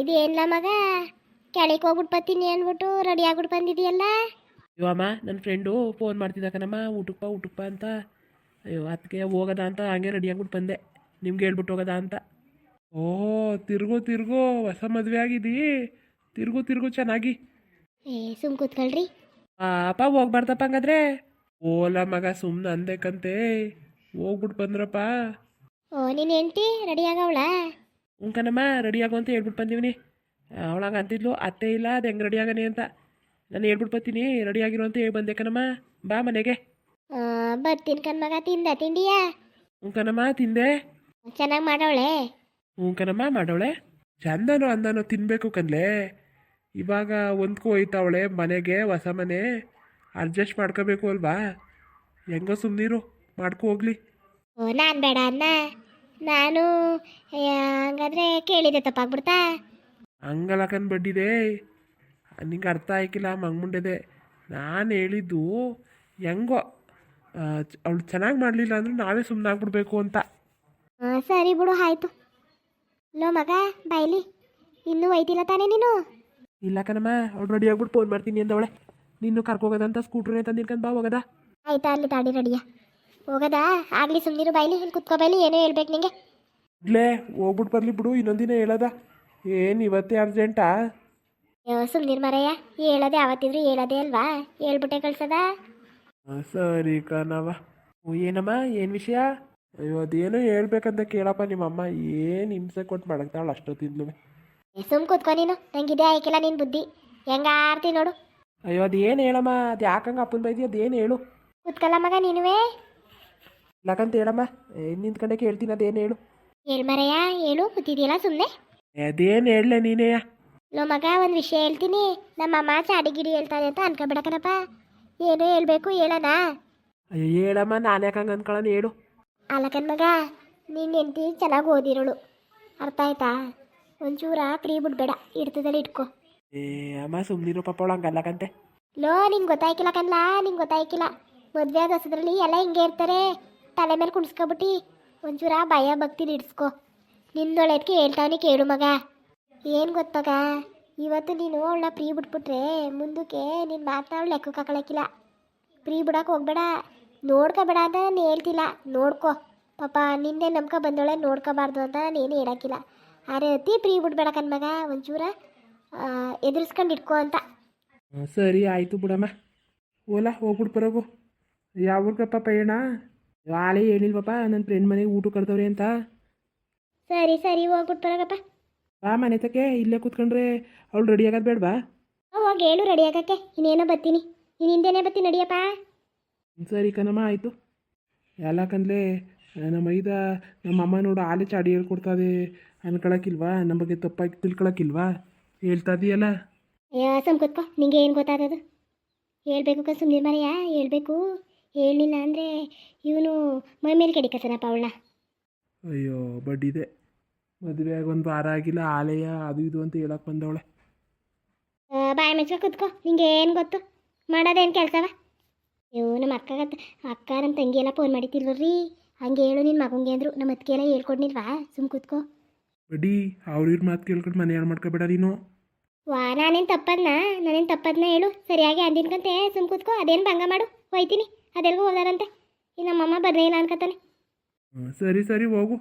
ಇದೇನಿಲ್ಲ ಮಗ? ಕೆಳಗೆ ಹೋಗ್ಬಿಟ್ಟು ಬರ್ತೀನಿ ಅಂದ್ಬಿಟ್ಟು ರೆಡಿ ಆಗ್ಬಿಟ್ಟು ಬಂದಿದೆಯಲ್ಲ? ಅಯ್ಯೋ ಅಮ್ಮ ನನ್ನ ಫ್ರೆಂಡು ಫೋನ್ ಮಾಡ್ತಿದ್ದ ಕಣಮ್ಮ ಊಟಕ್ಕೆ ಬಾ ಊಟಕ್ಕೆ ಬಾ ಅಂತ. ಅಯ್ಯೋ ಅದಕ್ಕೆ ಹೋಗದ ಅಂತ ಹಂಗೆ ರೆಡಿ ಆಗ್ಬಿಟ್ಟು ಬಂದೆ. ನಿಮ್ಗೆ ಹೇಳ್ಬಿಟ್ಟು ಹೋಗದ ಅಂತ. ಓ ತಿರ್ಗು ತಿರ್ಗು ಹೊಸ ಮದುವೆ ಆಗಿದ್ದೀ ತಿರ್ಗು ತಿರ್ಗು ಚೆನ್ನಾಗಿ. ಏ ಸುಮ್ ಕೂತ್ಕೊಳ್ರಿ. ಪಾಪ ಹೋಗ್ಬಾರ್ದಪ್ಪ ಹಂಗಾದ್ರೆ? ಓಲ ಮಗ ಸುಮ್ಮನೆ ಅಂದೇಕಂತೆ ಹೋಗ್ಬಿಟ್ಟು ಬಂದ್ರಪ್ಪ. ಓ ನಿನ್ನ ಹೆಂಡ್ತಿ? ರೆಡಿ ಆಗವಳ? ಕಣಮ್ಮ ರೆಡಿ ಆಗು ಅಂತ ಹೇಳ್ಬಿಟ್ಟು ಬಂದೀವಿ ಅವಳಂಗೆ ಅಂತಿದ್ಲು ಅತ್ತೆ ಇಲ್ಲ ಅದು ಹೆಂಗೆ ರೆಡಿ ಆಗನೆ ಅಂತ. ನಾನು ಹೇಳ್ಬಿಟ್ಟು ಬರ್ತೀನಿ ರೆಡಿ ಆಗಿರೋ ಅಂತ ಹೇಳಿ ಬಂದೆ ಕಣಮ್ಮ ಬಾ ಮನೆಗೆ. ಬರ್ತೀನಿ ಕಣ್ಮಗ ತಿಂದ ತಿಂಡಿಯಾ? ಹ್ಞೂ ಕಣಮ್ಮ ತಿಂದೆ. ಚೆನ್ನಾಗಿ ಮಾಡೋಳೆ ಹ್ಞೂ ಕಣಮ್ಮ ಮಾಡೋಳೆ ಚಂದನೋ ಅಂದನೋ ತಿನ್ನಬೇಕು ಕಣ್ಲೆ. ಇವಾಗ ಹೊಂದ್ಕೊ ಹೋಯ್ತಾವಳೆ ಮನೆಗೆ ಹೊಸ ಮನೆ. ಅಡ್ಜಸ್ಟ್ ಮಾಡ್ಕೋಬೇಕು ಅಲ್ವಾ? ಹೆಂಗೋ ಸುಮ್ಮನಿರು ಮಾಡ್ಕೋ ಹೋಗ್ಲಿ. ಓ ನಾನು ಬೇಡ ಅನ್ನ ನಾನು ಹಂಗಾದ್ರೆ ಕೇಳಿದೆ ತಪ್ಪಾಗ್ಬಿಡ್ತಾ? ಹಂಗಲಕನ್ ಬಡ್ಡಿದೆ. ನಿಂಗೆ ಅರ್ಥ ಆಯ್ಕಿಲ್ಲ ಮಂಗ್ಮುಂಡೆದೆ. ನಾನು ಹೇಳಿದ್ದು ಹೆಂಗೋ ಅವಳು ಚೆನ್ನಾಗಿ ಮಾಡಲಿಲ್ಲ ಅಂದ್ರೆ ನಾವೇ ಸುಮ್ಮನೆ ಆಗ್ಬಿಡ್ಬೇಕು ಅಂತ ಸರಿ ಬಿಡು ಆಯ್ತು. ಲೋ ಮಗ ಬಾಯ್ಲಿ. ಇನ್ನೂ ಒಯ್ತಿಲ್ಲ ತಾನೇ ನೀನು? ಇಲ್ಲ ಕಣಮ್ಮ ಅವ್ಳು ರೆಡಿ ಆಗ್ಬಿಟ್ಟು ಫೋನ್ ಮಾಡ್ತೀನಿ ಅಂದವಳೆ. ನೀನು ಕರ್ಕೋಗದಂತ ಸ್ಕೂಟ್ರನ್ನೇ ತಂದಿರ್ಕಂಡು ಬಾ ಹೋಗದ. ಆಯ್ತಾ ಅಲ್ಲಿ ತಾಡಿ ರೆಡಿಯ ಹೋಗದಾ? ಆಗ್ಲಿ ಸುಮ್ಮನಿರು ಬಾಯ್ಲಿ ಇಲ್ಲಿ ಕುತ್ಕೋ ಬಾಯ್ಲಿ ಏನೋ ಹೇಳ್ಬೇಕು ನಿಂಗೆ. ಇಡ್ಲೇ ಹೋಗ್ಬಿಟ್ಟು ಬರ್ಲಿ ಬಿಡು ಇನ್ನೊಂದಿನ ಹೇಳದ. ಏನು ಇವತ್ತೇ ಅರ್ಜೆಂಟಾ ಯೋ ಸುಮ್ಮನಿರು ಮರಯ್ಯ ಹೇಳೋದೇ ಅವತ್ತಿದ್ರು ಹೇಳೋದೇ ಅಲ್ವಾ? ಹೇಳ್ಬಿಟ್ಟೆ ಕಳ್ಸದ? ಸರಿ ಕಣವ ಓ, ಏನಮ್ಮ ಏನು ವಿಷಯ? ಅಯ್ಯೋ ಅದೇನೋ ಹೇಳ್ಬೇಕಂತ ಕೇಳಪ್ಪ ನಿಮ್ಮಮ್ಮ. ಏನು ಹಿಂಸೆ ಕೊಟ್ಟು ಮಾಡಕ್ತಾಳ ಅಷ್ಟೊತ್ತಿದ್ಲು ಸುಮ್ ಕೂತ್ಕೋ ನೀನು. ನಂಗಿದೆ ಆಯ್ಕೆಲ್ಲ ನಿನ್ ಬುದ್ಧಿ. ಹೆಂಗ ಆರ್ತಿ ನೋಡು. ಅಯ್ಯೋ ಅದೇನು ಹೇಳಮ್ಮ? ಅದು ಯಾಕಂಗೆ ಅಪ್ಪನ ಬೈದಿ ಅದೇನು ಹೇಳು? ಕೂತ್ಕಲ್ಲ ಮಗ ನೀನುವೇ? ಯಾಕಂತ ಹೇಳಮ್ಮ ನಿಂತ್ಕೊಂಡೆ ಕೇಳ್ತೀನಿ ಅದೇನು ಹೇಳು? ಹೇಳ್ ಮರಯ್ಯ ಹೇಳು ಕೂತಿದ್ಯಲ್ಲ ಸುಮ್ಮನೆ ಅದೇನು ಹೇಳಲೆ ನೀನೇಯ ಲೋ ಮಗ ಒಂದು ವಿಷಯ ಹೇಳ್ತೀನಿ. ನಮ್ಮ ಅಮ್ಮ ಚಾಡಿಗಿಡಿ ಹೇಳ್ತಾರೆ ಅಂತ ಅನ್ಕೊಬಿಡಕನಪ್ಪ. ಏನು ಹೇಳ್ಬೇಕು ಹೇಳಣ? ಅಯ್ಯೋ ಹೇಳಮ್ಮ ನಾನು ಯಾಕಂಗೆ ಅನ್ಕೊಳ್ಳೋಣ ಹೇಳು. ಅಲ್ಲಕನ್ ಮಗ ನಿನ್ನ ಹೆಂಡತಿ ಚೆನ್ನಾಗಿ ಓದಿರೋಳು. ಅರ್ಥ ಆಯ್ತಾ? ಒಂಚೂರ ಫ್ರೀ ಬಿಡ್ಬೇಡ ಇರ್ತದಲ್ಲ ಇಟ್ಕೋ. ಏ ಅಮ್ಮ ಸುಮ್ಮನಿರು ಪಾಪ ಅವಳು ಹಂಗೆ ಲೋ ನಿಂಗೆ ಗೊತ್ತಾಯ್ಕಿಲ್ಲ ಕಣ್ಲಾ ನಿಂಗೆ ಗೊತ್ತಾಯ್ಕಿಲ್ಲ. ಮದುವೆ ಆದ ಹೊಸದ್ರಲ್ಲಿ ಎಲ್ಲ ಹಿಂಗೆ ಇರ್ತಾರೆ. ತಲೆ ಮೇಲೆ ಕುಣಿಸ್ಕೊಬಿಟ್ಟು. ಒಂಚೂರ ಭಯ ಭಕ್ತಿ ಇಡ್ಸ್ಕೊ. ನಿನ್ನೊಳಕ್ಕೆ ಹೇಳ್ತಾವನಿ ಕೇಳು ಮಗ. ಏನು ಗೊತ್ತಾಗ ಇವತ್ತು ನೀನು ಅವಳನ್ನ ಪ್ರೀ ಬಿಟ್ಬಿಟ್ರೆ ಮುಂದಕ್ಕೆ ನಿನ್ನ ಮಾತನ್ನ ಅವಳು ಲೆಕ್ಕಕ್ಕೆ ಹಾಕೊಳಕ್ಕಿಲ್ಲ ಪ್ರೀ ಬಿಡೋಕೆ ಹೋಗ್ಬೇಡ. ನೋಡ್ಕೋಬೇಡ ಅಂತ ನಾನು ಹೇಳ್ತಿಲ್ಲ. ನೋಡ್ಕೊ. ಪಾಪ ನಿನ್ನೆ ನಂಬ್ಕ ಬಂದವಳೆ ನೋಡ್ಕೋಬಾರ್ದು ಅಂತ ನಾನು ಏನು ಹೇಳೋಕ್ಕಿಲ್ಲ ಆದರೆ ಅತಿ ಪ್ರೀ ಬಿಡ್ಬೇಡ ಕಣ್ಮಗ ಒಂಚೂರ ಎದುರಿಸ್ಕೊಂಡು ಇಟ್ಕೋ ಅಂತ. ಸರಿ, ಆಯಿತು ಬಿಡಮ್ಮ. ಓಲಾ ಹೋಗ್ಬಿಟ್ಟು ಬರೋಗು ಯಾವ ಊರ್ಗಪ್ಪ ಪಯಣ? ಆಲೇ ಹೇಳಿಲ್ವಪ್ಪ ನನ್ನ ಫ್ರೆಂಡ್ ಮನೆಗೆ ಊಟ ಕರ್ದವ್ರೆ ಅಂತ. ಸರಿ ಸರಿ ಹೋಗ್ಬಿಟ್ಟು ಬರೋಗಪ್ಪ ಬಾ ಮನೆ ತಕ್ಕೆ ಇಲ್ಲೇ ಕೂತ್ಕೊಂಡ್ರೆ ಅವಳು ರೆಡಿ ಆಗೋದು ಬೇಡವಾ? ಹೋಗಿ ಹೇಳು ರೆಡಿ ಆಗಕ್ಕೆ. ಇನ್ನೇನೋ ಬರ್ತೀನಿ. ಇನ್ನು ಹಿಂದೆನೇ ಬರ್ತೀನಿ ನಡಿಯಪ್ಪ. ಸರಿ ಕಣಮ್ಮ ಆಯಿತು. ಯಾಕಂದ್ರೆ ನಮ್ಮ ಐದ ನಮ್ಮ ಅಮ್ಮ ನೋಡು ಆಲೆ ಚಾಡಿ ಹೇಳ್ಕೊಡ್ತದೆ. ಅನ್ಕೊಳಕ್ಕಿಲ್ವಾ ನಮ್ಮ ಬಗ್ಗೆ ತಪ್ಪಾಗಿ ತಿಳ್ಕೊಳಕ್ಕಿಲ್ವಾ ಹೇಳ್ತಾ ಇದೀಯಲ್ಲ? ಅಯ್ಯೋ ಸುಮ್ ಕೂತ್ಕೋ ನಿಂಗೆ ಏನು ಗೊತ್ತಾಗೋದು ಹೇಳ್ಬೇಕು ಕಸು ಮರೆಯ ಹೇಳ್ಬೇಕು. ಹೇಳಿಲ್ಲ ಅಂದರೆ ಇವನು ಮೈ ಮೇಲೆ ಕಡಿಕಸನಪ್ಪ ಅವಳನ್ನ. ಅಯ್ಯೋ ಬಡ್ಡಿದೆ. ಮದುವೆ ಆಗಿ ಒಂದು ವಾರ ಆಗಿಲ್ಲ ಆಲಯ ಅದು ಇದು ಅಂತ ಹೇಳಕ್ಕೆ ಬಂದವಳೆ. ಬಾಯ್ ಮೆಚ್ಚ ಕೂತ್ಕೋ. ನಿಂಗೆ ಏನು ಗೊತ್ತು? ಮಾಡೋದೇನು ಕೆಲಸವ? ಅಯ್ಯೋ ನಮ್ಮ ಅಕ್ಕ ಅಕ್ಕ ನಮ್ಮ ತಂಗಿ ಎಲ್ಲ ಫೋನ್ ಮಾಡಿತಿಲ್ವರಿ ಹಂಗೆ ಹೇಳು ನಿನ್ನ ಮಗಂಗೆ ಅಂದರು. ನಮ್ಮ ಅತ್ತಿಗೆ ಎಲ್ಲ ಹೇಳ್ಕೊಡ್ನಿಲ್ವಾ? ಸುಮ್ ಕೂತ್ಕೋ. ಬಡ್ಡಿ ಅವ್ರ ಮಾತು ಕೇಳ್ಕೊಂಡು ಮನೆ ಹಾಳು ಮಾಡ್ಕೋಬೇಡ ನೀನು? ವಾ ನಾನೇನು ತಪ್ಪದ್ನ? ನಾನೇನು ತಪ್ಪದ್ನ ಹೇಳು. ಸರಿಯಾಗಿ ಅಂದಿನ್ಕಂತೆ. ಸುಮ್ ಕೂತ್ಕೋ. ಅದೇನು ಭಂಗ ಮಾಡು. ಹೋಯ್ತೀನಿ. ಅದೆಲ್ಗೂ ಹೋದಾರಂತೆ. ಈ ನಮ್ಮಮ್ಮ ಬರ್ನೇ ಇಲ್ಲ ಅನ್ಕತಾನೆ ಸರಿ ಸರಿ ಹೋಗು.